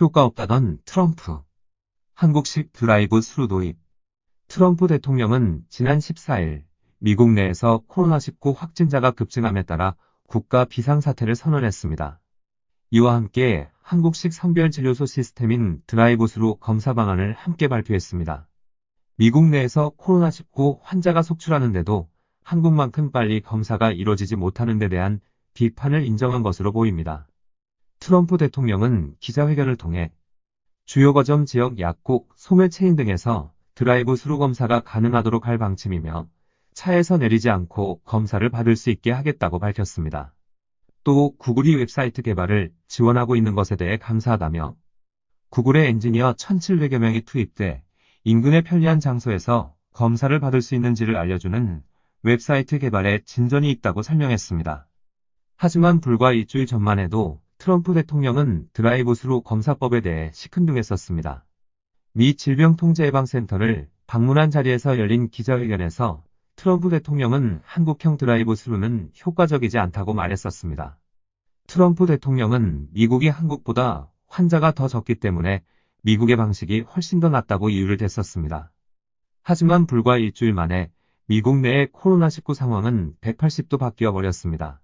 효과 없다던 트럼프. 한국식 드라이브 스루 도입. 트럼프 대통령은 지난 14일 미국 내에서 코로나19 확진자가 급증함에 따라 국가 비상사태를 선언했습니다. 이와 함께 한국식 선별진료소 시스템인 드라이브 스루 검사 방안을 함께 발표했습니다. 미국 내에서 코로나19 환자가 속출하는데도 한국만큼 빨리 검사가 이뤄지지 못하는 데 대한 비판을 인정한 것으로 보입니다. 트럼프 대통령은 기자회견을 통해 주요 거점 지역 약국, 소매 체인 등에서 드라이브 스루 검사가 가능하도록 할 방침이며 차에서 내리지 않고 검사를 받을 수 있게 하겠다고 밝혔습니다. 또 구글이 웹사이트 개발을 지원하고 있는 것에 대해 감사하다며 구글의 엔지니어 1,700여 명이 투입돼 인근의 편리한 장소에서 검사를 받을 수 있는지를 알려주는 웹사이트 개발에 진전이 있다고 설명했습니다. 하지만 불과 일주일 전만 해도 트럼프 대통령은 드라이브 스루 검사법에 대해 시큰둥했었습니다. 미 질병통제예방센터를 방문한 자리에서 열린 기자회견에서 트럼프 대통령은 한국형 드라이브 스루는 효과적이지 않다고 말했었습니다. 트럼프 대통령은 미국이 한국보다 환자가 더 적기 때문에 미국의 방식이 훨씬 더 낫다고 이유를 댔었습니다. 하지만 불과 일주일 만에 미국 내의 코로나19 상황은 180도 바뀌어 버렸습니다.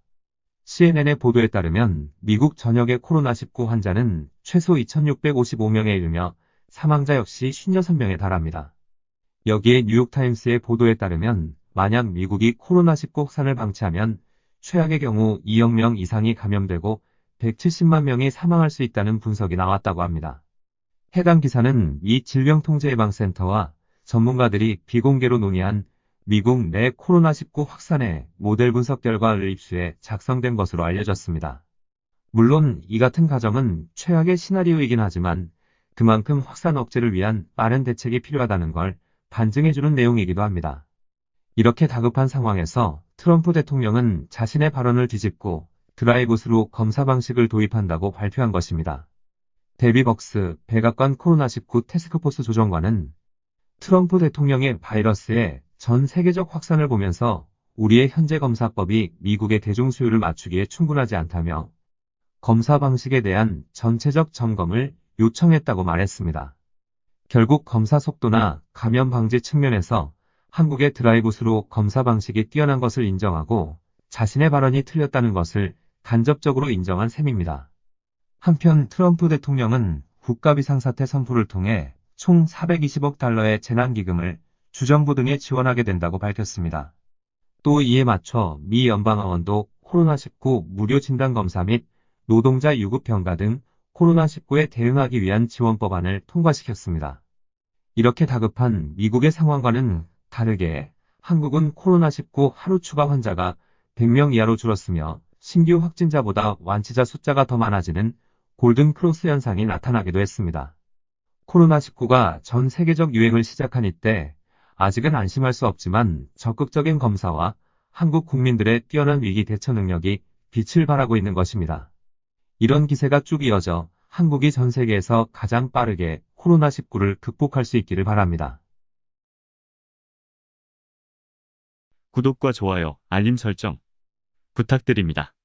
CNN의 보도에 따르면 미국 전역의 코로나19 환자는 최소 2,655명에 이르며 사망자 역시 56명에 달합니다. 여기에 뉴욕타임스의 보도에 따르면 만약 미국이 코로나19 확산을 방치하면 최악의 경우 2억 명 이상이 감염되고 170만 명이 사망할 수 있다는 분석이 나왔다고 합니다. 해당 기사는 이 질병통제예방센터와 전문가들이 비공개로 논의한 미국 내 코로나19 확산의 모델 분석 결과를 입수해 작성된 것으로 알려졌습니다. 물론 이 같은 가정은 최악의 시나리오이긴 하지만 그만큼 확산 억제를 위한 빠른 대책이 필요하다는 걸 반증해주는 내용이기도 합니다. 이렇게 다급한 상황에서 트럼프 대통령은 자신의 발언을 뒤집고 드라이브 스루 검사 방식을 도입한다고 발표한 것입니다. 데비 벅스 백악관 코로나19 태스크포스 조정관은 트럼프 대통령의 바이러스의 전 세계적 확산을 보면서 우리의 현재 검사법이 미국의 대중 수요를 맞추기에 충분하지 않다며 검사 방식에 대한 전체적 점검을 요청했다고 말했습니다. 결국 검사 속도나 감염 방지 측면에서 한국의 드라이브 스루 검사 방식이 뛰어난 것을 인정하고 자신의 발언이 틀렸다는 것을 간접적으로 인정한 셈입니다. 한편 트럼프 대통령은 국가비상사태 선포를 통해 총 420억 달러의 재난기금을 주정부 등에 지원하게 된다고 밝혔습니다. 또 이에 맞춰 미 연방하원도 코로나19 무료 진단검사 및 노동자 유급 병가 등 코로나19에 대응하기 위한 지원 법안을 통과시켰습니다. 이렇게 다급한 미국의 상황과는 다르게 한국은 코로나19 하루 추가 환자가 100명 이하로 줄었으며 신규 확진자보다 완치자 숫자가 더 많아지는 골든 크로스 현상이 나타나기도 했습니다. 코로나19가 전 세계적 유행을 시작한 이때 아직은 안심할 수 없지만 적극적인 검사와 한국 국민들의 뛰어난 위기 대처 능력이 빛을 발하고 있는 것입니다. 이런 기세가 쭉 이어져 한국이 전 세계에서 가장 빠르게 코로나19를 극복할 수 있기를 바랍니다. 구독과 좋아요, 알림 설정 부탁드립니다.